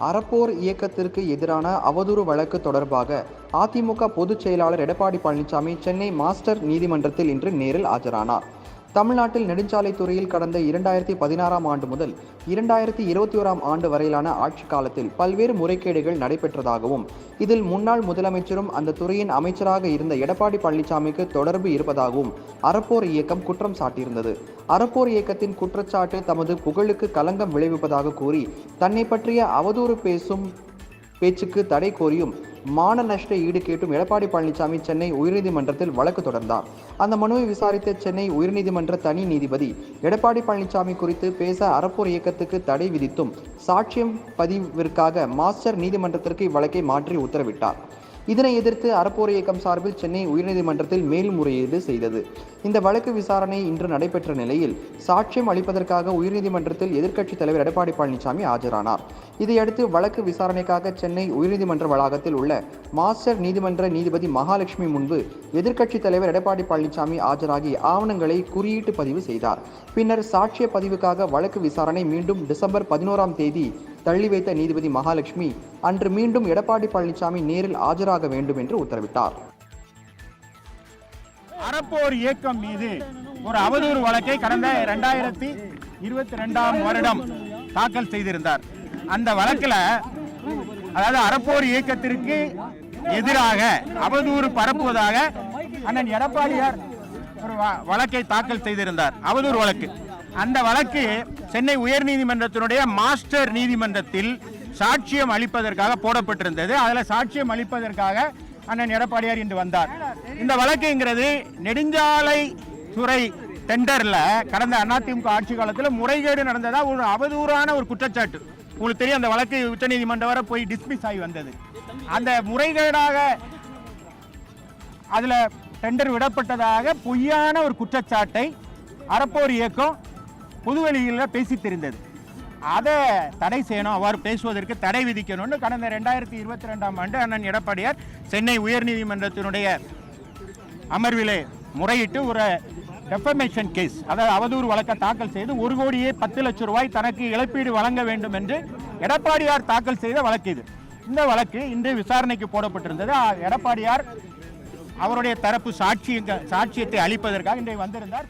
அறப்போர் இயக்கத்திற்கு எதிரான அவதூறு வழக்கு தொடர்பாக அதிமுக பொதுச் செயலாளர் எடப்பாடி பழனிசாமி சென்னை மாஸ்டர் நீதிமன்றத்தில் இன்று நேரில் ஆஜரானார். தமிழ்நாட்டில் நெடுஞ்சாலைத்துறையில் கடந்த இரண்டாயிரத்தி பதினாறாம் ஆண்டு முதல் இரண்டாயிரத்தி இருபத்தி ஓராம் ஆண்டு வரையிலான ஆட்சி காலத்தில் பல்வேறு முறைகேடுகள் நடைபெற்றதாகவும் இதில் முன்னாள் முதலமைச்சரும் அந்த துறையின் அமைச்சராக இருந்த எடப்பாடி பழனிசாமிக்கு தொடர்பு இருப்பதாகவும் அறப்போர் இயக்கம் குற்றம் சாட்டியிருந்தது. அறப்போர் இயக்கத்தின் குற்றச்சாட்டு தமது புகழுக்கு களங்கம் விளைவிப்பதாக கூறி தன்னை பற்றிய அவதூறு பேசும் பேச்சுக்கு தடை கோரியும் மான நஷ்ட ஈடு கேட்டும் எடப்பாடி பழனிசாமி சென்னை உயர்நீதிமன்றத்தில் வழக்கு தொடர்ந்தார். அந்த மனுவை விசாரித்த சென்னை உயர்நீதிமன்ற தனி நீதிபதி எடப்பாடி பழனிசாமி குறித்து பேச அறப்போர் இயக்கத்துக்கு தடை விதித்தும் சாட்சியம் பதிவிற்காக மாஸ்டர் நீதிமன்றத்திற்கு இவ்வழக்கை மாற்றி உத்தரவிட்டார். இதனை எதிர்த்து அறப்போர் இயக்கம் சார்பில் சென்னை உயர்நீதிமன்றத்தில் மேல்முறையீடு செய்தது. இந்த வழக்கு விசாரணை இன்று நடைபெற்ற நிலையில் சாட்சியம் அளிப்பதற்காக உயர்நீதிமன்றத்தில் எதிர்க்கட்சித் தலைவர் எடப்பாடி பழனிசாமி ஆஜரானார். இதையடுத்து வழக்கு விசாரணைக்காக சென்னை உயர்நீதிமன்ற வளாகத்தில் உள்ள மாஸ்டர் நீதிமன்ற நீதிபதி மகாலட்சுமி முன்பு எதிர்க்கட்சித் தலைவர் எடப்பாடி பழனிசாமி ஆஜராகி ஆவணங்களை குறியீட்டு பதிவு செய்தார். பின்னர் சாட்சிய பதிவுக்காக வழக்கு விசாரணை மீண்டும் டிசம்பர் பதினோராம் தேதி தள்ளி வைத்த நீதிபதி மகாலட்சுமி அன்று மீண்டும் எடப்பாடி பழனிசாமி நேரில் ஆஜராக வேண்டும் என்று உத்தரவிட்டார். அறப்போர் இயக்கம் மீது ஒரு அவதூறு வழக்கை கடந்த இரண்டாயிரத்தி இருபத்தி ரெண்டாம் வருடம் தாக்கல் செய்திருந்தார். அந்த வழக்கில் அதாவது அறப்போர் இயக்கத்திற்கு எதிராக அவதூறு பரப்புவதாக அண்ணன் எடப்பாடியார் ஒரு வழக்கை தாக்கல் செய்திருந்தார். அவதூறு வழக்கு. அந்த வழக்கு சென்னை உயர்நீதிமன்றத்தினுடைய மாஸ்டர் நீதிமன்றத்தில் சாட்சியம் அளிப்பதற்காக போடப்பட்டிருந்தது. அதில் சாட்சியம் அளிப்பதற்காக அண்ணன் எடப்பாடியார் இன்று வந்தார். இந்த வழக்குங்கிறது நெடுஞ்சாலை துறை டெண்டரில் கடந்த அதிமுக ஆட்சி காலத்தில் முறைகேடு நடந்ததா ஒரு அவதூறான ஒரு குற்றச்சாட்டு. உங்களுக்கு தெரியும் அந்த வழக்கு உச்சநீதிமன்றம் வரை போய் டிஸ்மிஸ் ஆகி வந்தது. அந்த முறைகேடாக அதில் டெண்டர் விடப்பட்டதாக பொய்யான ஒரு குற்றச்சாட்டை அறப்போர் இயக்கம் புதுவெளியில் பேசி தெரிந்தது. அதை தடை செய்யணும் அவ்வாறு பேசுவதற்கு தடை விதிக்கணும்னு கடந்த ரெண்டாயிரத்தி இருபத்தி ரெண்டாம் ஆண்டு அண்ணன் எடப்பாடியார் சென்னை உயர்நீதிமன்றத்தினுடைய அமர்விலே முறையிட்டு ஒரு டெஃபமேஷன் கேஸ் அதாவது அவதூறு வழக்கை தாக்கல் செய்து ஒரு கோடியே பத்து லட்சம் ரூபாய் தனக்கு இழப்பீடு வழங்க வேண்டும் என்று எடப்பாடியார் தாக்கல் செய்த வழக்கு இது. இந்த வழக்கு இன்று விசாரணைக்கு போடப்பட்டிருந்தது. எடப்பாடியார் அவருடைய தரப்பு சாட்சி சாட்சியத்தை அளிப்பதற்காக இன்றைக்கு வந்திருந்தார்.